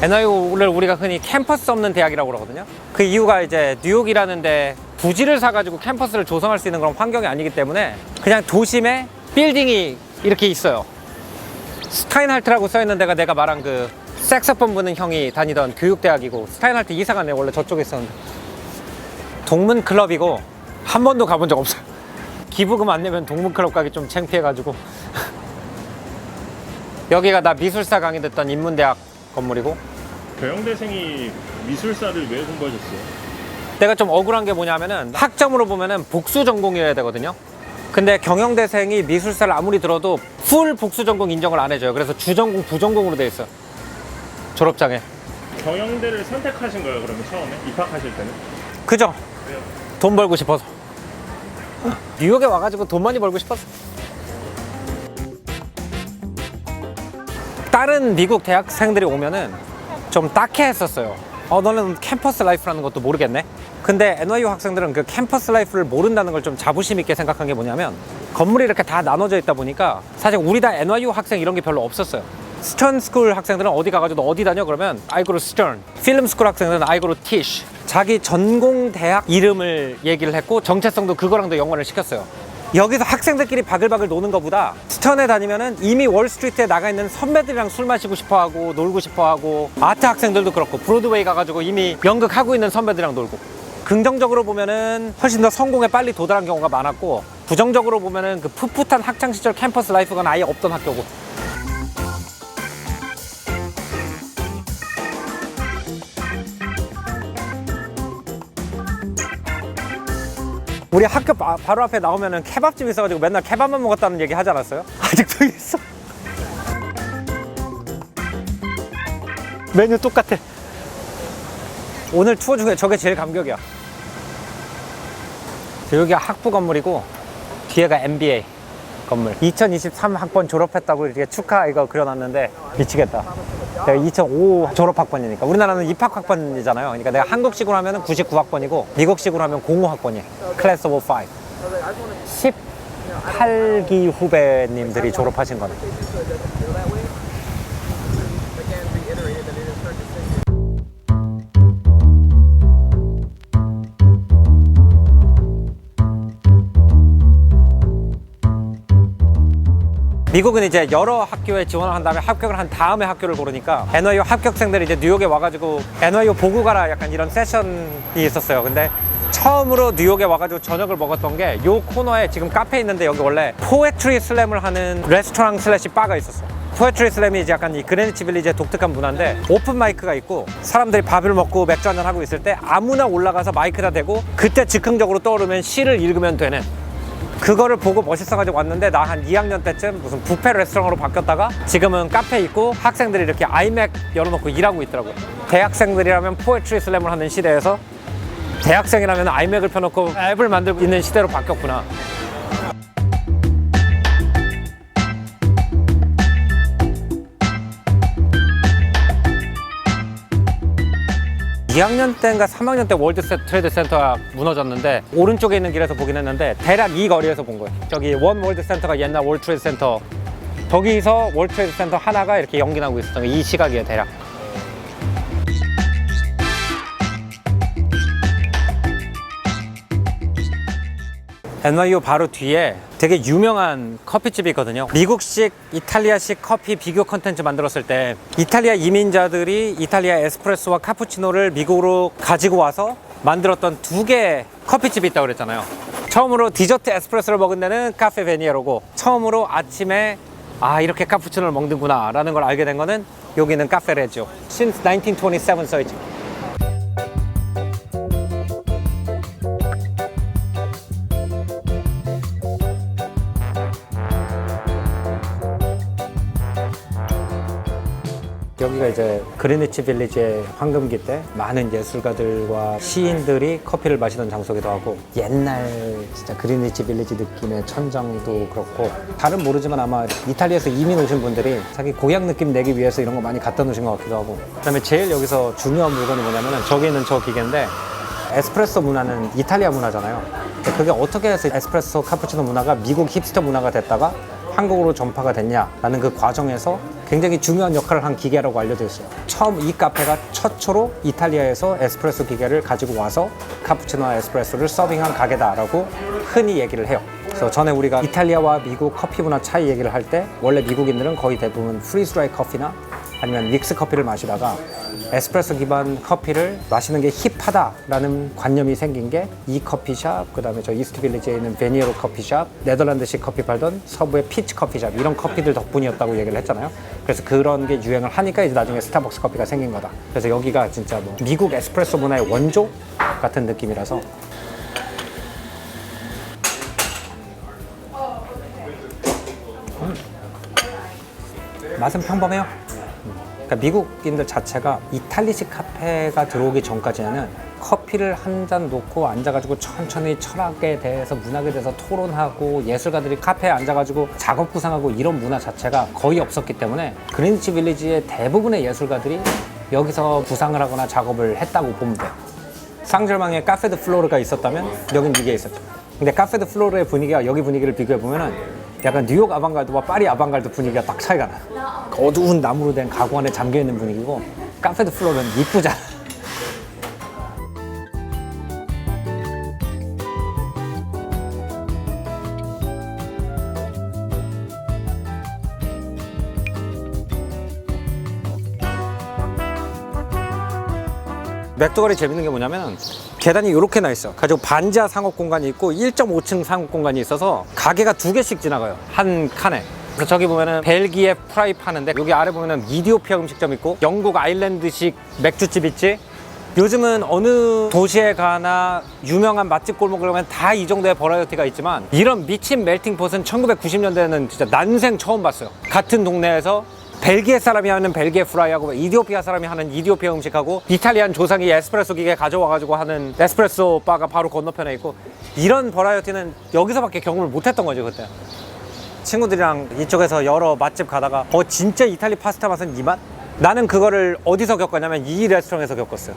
NYU를 우리가 흔히 캠퍼스 없는 대학이라고 그러거든요. 그 이유가 이제 뉴욕이라는데 부지를 사가지고 캠퍼스를 조성할 수 있는 그런 환경이 아니기 때문에 그냥 도심에 빌딩이 이렇게 있어요. 스타인할트라고 써 있는 데가 내가 말한 그 색소폰 부는 형이 다니던 교육대학이고 스타인할트 이사가 내 원래 저쪽에 있었는데 동문 클럽이고 한 번도 가본 적 없어요. 기부금 안 내면 동문 클럽 가기 좀 창피해가지고 여기가 나 미술사 강의 듣던 인문대학 건물이고 경영대생이 미술사를 왜 공부하셨어요? 내가 좀 억울한 게 뭐냐면은 학점으로 보면은 복수 전공이어야 되거든요. 근데 경영대생이 미술사를 아무리 들어도 풀 복수 전공 인정을 안 해줘요. 그래서 주전공, 부전공으로 돼 있어요. 졸업장에. 경영대를 선택하신 거예요 그러면 처음에 입학하실 때는? 그죠? 돈 벌고 싶어서. 뉴욕에 와가지고 돈 많이 벌고 싶었어. 다른 미국 대학생들이 오면은 좀 딱해 했었어요. 어, 너는 캠퍼스 라이프라는 것도 모르겠네? 근데 NYU 학생들은 그 캠퍼스 라이프를 모른다는 걸 좀 자부심 있게 생각한 게 뭐냐면 건물이 이렇게 다 나눠져 있다 보니까 사실 우리 다 NYU 학생 이런 게 별로 없었어요. 스턴 스쿨 학생들은 어디 가가지고 너 어디 다녀? 그러면 to Stern. 필름 스쿨 학생들은 to Tisch. 자기 전공 대학 이름을 얘기를 했고 정체성도 그거랑도 연관을 시켰어요. 여기서 학생들끼리 바글바글 노는 것보다 스턴에 다니면은 이미 월스트리트에 나가 있는 선배들이랑 술 마시고 싶어 하고 놀고 싶어 하고 아트 학생들도 그렇고 브로드웨이 가가지고 이미 연극하고 있는 선배들이랑 놀고. 긍정적으로 보면은 훨씬 더 성공에 빨리 도달한 경우가 많았고 부정적으로 보면은 그 풋풋한 학창 시절 캠퍼스 라이프가 아예 없던 학교고 우리 학교 바, 로 앞에 나오면은 케밥집 있어가지고 맨날 케밥만 먹었다는 얘기 하지 않았어요? 아직도 있어. 메뉴 똑같아. 오늘 투어 중에 저게 제일 감격이야. 여기가 학부 건물이고 뒤에가 MBA 건물. 2023 학번 졸업했다고 이렇게 축하 이거 그려놨는데 미치겠다. 내가 2005 졸업 학번이니까 우리나라는 입학 학번이잖아요. 그러니까 내가 한국식으로 하면 99학번이고 미국식으로 하면 05학번이에요. 클래스 오브 5. 18기 후배님들이 졸업하신 거네. 미국은 이제 여러 학교에 지원을 한 다음에 합격을 한 다음에 학교를 고르니까 NYU 합격생들이 이제 뉴욕에 와가지고 NYU 보고 가라 약간 이런 세션이 있었어요. 근데 처음으로 뉴욕에 와가지고 저녁을 먹었던 게 요 코너에 지금 카페 있는데 여기 원래 포에트리 슬램을 하는 레스토랑 슬래시 바가 있었어. 포에트리 슬램이 이제 약간 이 그레니치 빌리지의 독특한 문화인데 오픈 마이크가 있고 사람들이 밥을 먹고 맥주 한잔 하고 있을 때 아무나 올라가서 마이크다 대고 그때 즉흥적으로 떠오르면 시를 읽으면 되는 그거를 보고 멋있어가지고 왔는데 나 한 2학년 때쯤 무슨 뷔페 레스토랑으로 바뀌었다가 지금은 카페 있고 학생들이 이렇게 아이맥 열어놓고 일하고 있더라고요. 대학생들이라면 포에트리 슬램을 하는 시대에서 대학생이라면 아이맥을 펴놓고 앱을 만들고 있는 시대로 바뀌었구나. 이학년 때인가 3학년 때 월드 세- 트레이드 센터가 무너졌는데 오른쪽에 있는 길에서 보긴 했는데 대략 이 거리에서 본 거예요. 저기 원 월드 센터가 옛날 월드 트레이드 센터 거기서 월드 트레이드 센터 하나가 이렇게 연기나고 있었던 게이 시각이에요, 대략. NYU 바로 뒤에 되게 유명한 커피집이 있거든요. 미국식, 이탈리아식 커피 비교 컨텐츠 만들었을 때 이탈리아 이민자들이 이탈리아 에스프레소와 카푸치노를 미국으로 가지고 와서 만들었던 두개 커피집이 있다고 그랬잖아요. 처음으로 디저트 에스프레소를 먹은 데는 카페 베니에로고 처음으로 아침에 아 이렇게 카푸치노를 먹는구나 라는 걸 알게 된 거는 여기는 카페레죠. Since 1927 써있죠. 이제 그리니치 빌리지의 황금기 때 많은 예술가들과 시인들이 커피를 마시던 장소기도 하고 옛날 진짜 그리니치 빌리지 느낌의 천장도 그렇고 다른 모르지만 아마 이탈리아에서 이민 오신 분들이 자기 고향 느낌 내기 위해서 이런 거 많이 갖다 놓으신 것 같기도 하고 그다음에 제일 여기서 중요한 물건이 뭐냐면은 저기 있는 저 기계인데 에스프레소 문화는 이탈리아 문화잖아요. 그게 어떻게 해서 에스프레소 카푸치노 문화가 미국 힙스터 문화가 됐다가 한국으로 전파가 됐냐라는 그 과정에서 굉장히 중요한 역할을 한 기계라고 알려져 있어요. 처음 이 카페가 최초로 이탈리아에서 에스프레소 기계를 가지고 와서 카푸치노와 에스프레소를 서빙한 가게다라고 흔히 얘기를 해요. 그래서 전에 우리가 이탈리아와 미국 커피 문화 차이 얘기를 할 때 원래 미국인들은 거의 대부분 프리즈 드라이 커피나 아니면 믹스 커피를 마시다가 에스프레소 기반 커피를 마시는 게 힙하다라는 관념이 생긴 게 이 커피샵, 그 다음에 저 이스트 빌리지에 있는 베니에로 커피샵, 네덜란드식 커피 팔던 서부의 피치 커피샵 이런 커피들 덕분이었다고 얘기를 했잖아요. 그래서 그런 게 유행을 하니까 이제 나중에 스타벅스 커피가 생긴 거다. 그래서 여기가 진짜 뭐 미국 에스프레소 문화의 원조 같은 느낌이라서 맛은 평범해요. 그러니까 미국인들 자체가 이탈리식 카페가 들어오기 전까지는 커피를 한 잔 놓고 앉아가지고 천천히 철학에 대해서 문학에 대해서 토론하고 예술가들이 카페에 앉아가지고 작업 구상하고 이런 문화 자체가 거의 없었기 때문에 그린치 빌리지의 대부분의 예술가들이 여기서 구상을 하거나 작업을 했다고 보면 돼요. 쌍절망에 카페드 플로르가 있었다면 여긴 이게 있었죠. 근데 카페드 플로르의 분위기와 여기 분위기를 비교해 보면은 약간 뉴욕 아방갈드와 파리 아방갈드 분위기가 딱 차이가. 그 어두운 나무로 된 가구 안에 잠겨 있는 분위기고 카페드 플로르는 이쁘잖아. 맥도날이 재밌는 게 뭐냐면 계단이 이렇게 나 있어. 가지고 반지하 상업 공간이 있고 1.5층 상업 공간이 있어서 가게가 두 개씩 지나가요. 한 칸에. 그래서 저기 보면은 벨기에 프라이 파는데 여기 아래 보면은 이디오피아 음식점 있고 영국 아일랜드식 맥주집 있지. 요즘은 어느 도시에 가나 유명한 맛집 골목을 가면 다 이 정도의 버라이어티가 있지만 이런 미친 멜팅폿은 1990년대에는 진짜 난생 처음 봤어요. 같은 동네에서 벨기에 사람이 하는 벨기에 프라이하고 이디오피아 사람이 하는 이디오피아 음식하고 이탈리안 조상이 에스프레소 기계 가져와가지고 하는 에스프레소 바가 바로 건너편에 있고 이런 버라이어티는 여기서밖에 경험을 못했던 거죠 그때. 친구들이랑 이쪽에서 여러 맛집 가다가 어 진짜 이탈리 파스타 맛은 이 맛? 나는 그거를 어디서 겪었냐면 이 레스토랑에서 겪었어요.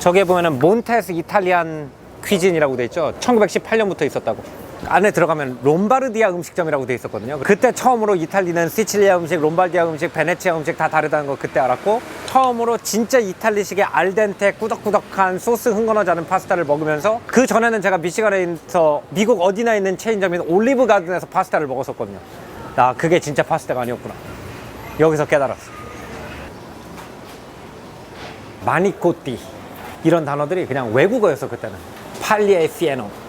저기에 보면은 몬테스 이탈리안 퀴진이라고 돼 있죠. 1918년부터 있었다고. 안에 들어가면 롬바르디아 음식점이라고 돼 있었거든요. 그때 처음으로 이탈리는 시칠리아 음식, 롬바르디아 음식, 베네치아 음식 다 다르다는 거 그때 알았고 처음으로 진짜 이탈리식의 알덴테 꾸덕꾸덕한 소스 흥건하지 않은 파스타를 먹으면서 그 전에는 제가 미시간에서 미국 어디나 있는 체인점인 올리브 가든에서 파스타를 먹었었거든요. 나 그게 진짜 파스타가 아니었구나. 여기서 깨달았어. 마니코띠 이런 단어들이 그냥 외국어였어 그때는 팔리에 피에노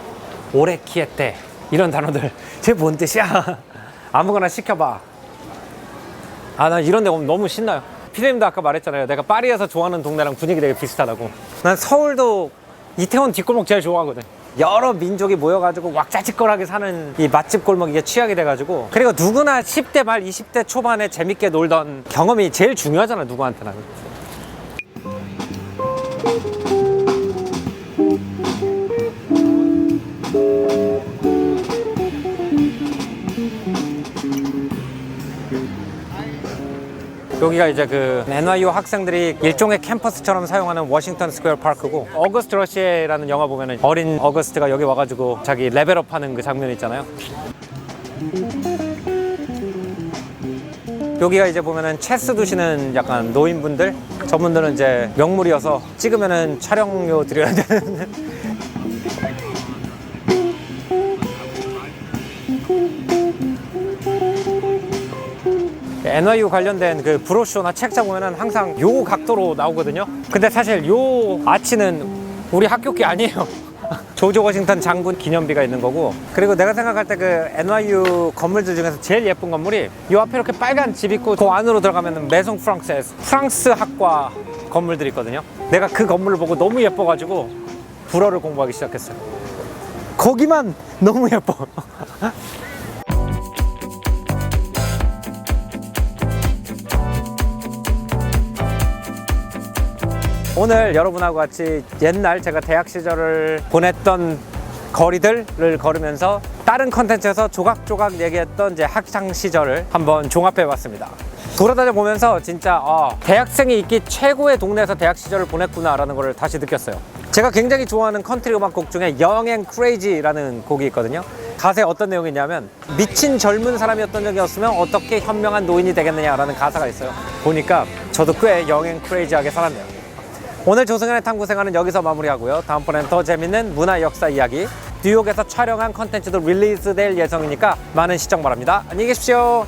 오레키에테 이런 단어들. 쟤 뭔 뜻이야? 아무거나 시켜봐. 아 나 이런 데 오면 너무 신나요. 피디님도 아까 말했잖아요. 내가 파리에서 좋아하는 동네랑 분위기 되게 비슷하다고. 난 서울도 이태원 뒷골목 제일 좋아하거든. 여러 민족이 모여가지고 왁자지껄하게 사는 이 맛집 골목 이게 취하게 돼가지고. 그리고 누구나 10대 말 20대 초반에 재밌게 놀던 경험이 제일 중요하잖아 누구한테나 여기가 이제 그 NYU 학생들이 일종의 캠퍼스처럼 사용하는 워싱턴 스퀘어 파크고 어거스트 러시에라는 영화 보면은 어린 어거스트가 여기 와가지고 자기 레벨업 하는 그 장면 있잖아요. 여기가 이제 보면은 체스 두시는 약간 노인분들 저분들은 이제 명물이어서 찍으면은 촬영료 드려야 되는 NYU 관련된 그 브로셔나 책자 보면은 항상 요 각도로 나오거든요. 근데 사실 요 아치는 우리 학교기 아니에요. 조지 워싱턴 장군 기념비가 있는 거고 그리고 내가 생각할 때 그 NYU 건물들 중에서 제일 예쁜 건물이 요 앞에 이렇게 빨간 집 있고 그 안으로 들어가면 메송 프랑스에서 프랑스 학과 건물들이 있거든요. 내가 그 건물을 보고 너무 예뻐가지고 불어를 공부하기 시작했어요. 거기만 너무 예뻐. 오늘 여러분하고 같이 옛날 제가 대학 시절을 보냈던 거리들을 걸으면서 다른 컨텐츠에서 조각조각 얘기했던 이제 학창 시절을 한번 종합해 봤습니다. 돌아다녀 보면서 진짜 아, 대학생이 있기 최고의 동네에서 대학 시절을 보냈구나라는 걸 다시 느꼈어요. 제가 굉장히 좋아하는 컨트리 음악곡 중에 and Crazy라는 곡이 있거든요. 가사에 어떤 내용이 있냐면 미친 젊은 사람이었던 적이 없으면 어떻게 현명한 노인이 되겠느냐라는 가사가 있어요. 보니까 저도 꽤 여행 크레이지하게 살았네요. 오늘 조승현의 탐구 생활은 여기서 마무리하고요. 다음번엔 더 재밌는 문화 역사 이야기 뉴욕에서 촬영한 컨텐츠도 릴리즈될 예정이니까 많은 시청 바랍니다. 안녕히 계십시오.